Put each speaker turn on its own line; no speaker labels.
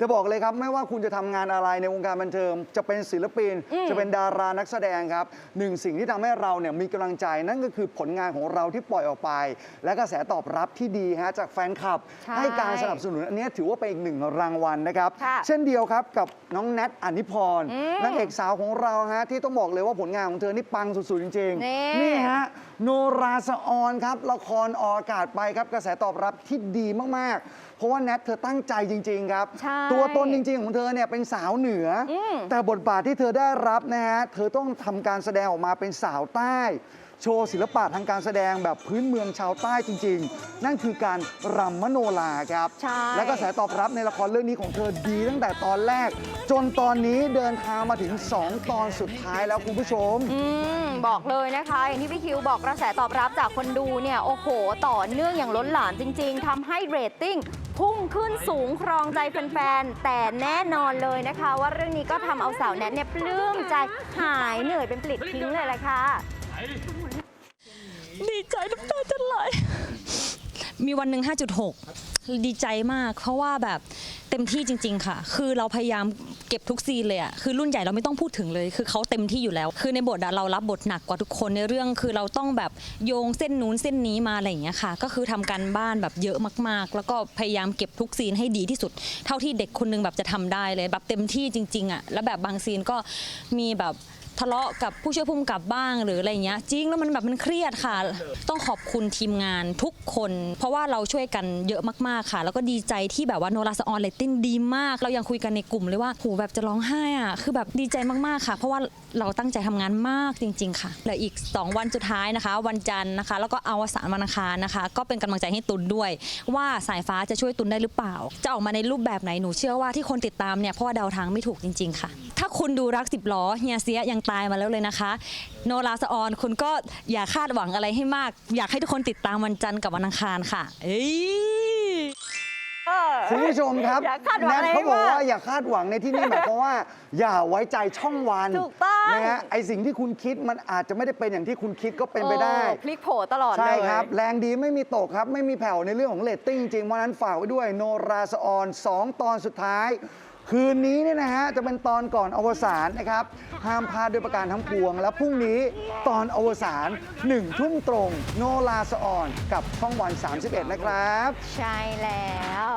จะบอกเลยครับไม่ว่าคุณจะทำงานอะไรในวงการบันเทิงจะเป็นศิลปินจะเป็นดารานักแสดงครับหนึ่งสิ่งที่ทำให้เราเนี่ยมีกำลังใจนั่นก็คือผลงานของเราที่ปล่อยออกไป และกระแสตอบรับที่ดีฮะจากแฟนคลับ
ใช่
ให้การสนับสนุนอันเนี้ยถือว่าเป็นอีกหนึ่งรางวัลนะครับ
ค่ะ
เช่นเดียวครับกับน้องแนทอนิพร
อืม
นางเอกสาวของเราฮะที่ต้องบอกเลยว่าผลงานของเธอนี่ปังสุดๆจริง
นี่
ๆนี่ฮะโนราสออนครับละครออกอากาศไปครับกระแสตอบรับที่ดีมากๆ เพราะว่าแนทเธอตั้งใจจริง ๆ ครับ
ใช่
ตัวตนจริง ๆ ของเธอเนี่ยเป็นสาวเหนืออ
ม
แต่บทบาทที่เธอได้รับนะฮะ เธอต้องทำการแสดงออกมาเป็นสาวใต้ โชว์ศิลปะทางการแสดงแบบพื้นเมืองชาวใต้จริง ๆ นั่นคือการรำมโนราครับ
ใช่
และกระแสตอบรับในละครเรื่องนี้ของเธอดีตั้งแต่ตอนแรก จนตอนนี้เดินทางมาถึง 2 ตอนสุดท้ายแล้วคุณผู้ชม
อืมบอกเลยนะคะ อย่างที่พี่คิวบอกกระแสตอบรับจากคนดูเนี่ย โอ้โห ต่อเนื่องอย่างล้นหลามจริง ๆทำให้เรตติ้งพุ่งขึ้นสูงครองใจแฟนๆ แต่แน่นอนเลยนะคะ ว่าเรื่องนี้ก็ทำเอาสาวแนทเนี่ยปลื้มใจหายเหนื่อยเป็นปลิดทิ้งเลยแหละค่ะ
ดีใจน้ำตาจะไหลมีวันหนึ่ง5.6 ดีใจมาก เพราะว่าแบบเต็มที่จริง ๆ ค่ะ คือเราพยายามเก็บทุกซีนเลยอะคือรุ่นใหญ่เราไม่ต้องพูดถึงเลย คือเขาเต็มที่อยู่แล้ว คือในบทเรารับบทหนักกว่าทุกคนในเรื่อง คือเราต้องแบบโยงเส้นนู้นเส้นนี้มาอะไรอย่างเงี้ยค่ะ ก็คือทำการบ้านแบบเยอะมาก ๆ แล้วก็พยายามเก็บทุกซีนให้ดีที่สุด เท่าที่เด็กคนหนึงแบบจะทำได้เลย แบบเต็มที่จริง ๆอะแล้วแบบบางซีนก็มีแบบ ทะเลาะกับผู้ช่วยผู้กำกับบ้างหรืออะไรเงี้ยจริงแล้วมันแบบมันเครียดค่ะ ต้องขอบคุณทีมงานทุกคน เพราะว่าเราช่วยกันเยอะมากๆค่ะ แล้วก็ดีใจที่แบบว่าโนราสออนเลตติ้งดีมาก เรายังคุยกันในกลุ่มเลยว่าโหแบบจะร้องไห้อะคือแบบดีใจมากๆค่ะ เพราะว่าเราตั้งใจทำงานมากจริง ๆ ค่ะเหลืออีก 2 วันสุดท้ายนะคะ วันจันทร์นะคะ แล้วก็อวสานวันอังคารนะคะ ก็เป็นกำลังใจให้ตุนด้วย ว่าสายฟ้าจะช่วยตุนได้หรือเปล่า จะออกมาในรูปแบบไหนหนูเชื่อว่าที่คนติดตามเนี่ยเพราะว่าเดาทางไม่ถูกจริง ๆ ค่ะ ถ้าคุณดูรักสิบล้อเฮียเสียยังตายมาแล้วเลยนะคะ โนราสออนคุณก็อย่าคาดหวังอะไรให้มาก อยากให้ทุกคนติดตามวันจันทร์กับวันอังคารค่ะ เอ้ย
คุณผู้ชมครับ
อย่าคาดหวัง
แนท
อะไร
เขาบอก
มาก
ว่าอย่าคาดหวังในที่นี่หมายความว่า อย่าไว้ใจช่องวัน
ถูกต้อง
นะฮะไอสิ่งที่คุณคิดมันอาจจะไม่ได้เป็นอย่างที่คุณคิดก็เป็นไปได้
โอ้พลิกโผตลอดเลย
ใช่ครับ แรงดีไม่มีตกครับ ไม่มีแผ่วในเรื่องของเลตติ้งจริงเพราะฉะนั้นฝากไว้ด้วยโนราสออน 2 ตอนสุดท้าย คืนนี้เนี่ยนะฮะจะเป็นตอนก่อนอวสานนะครับ ห้ามพลาดด้วยประการทั้งปวง และพรุ่งนี้ตอนอวสาน1ทุ่มตรง โนราสออนกับช่องวัน 31 นะครับ
ใช่แล้ว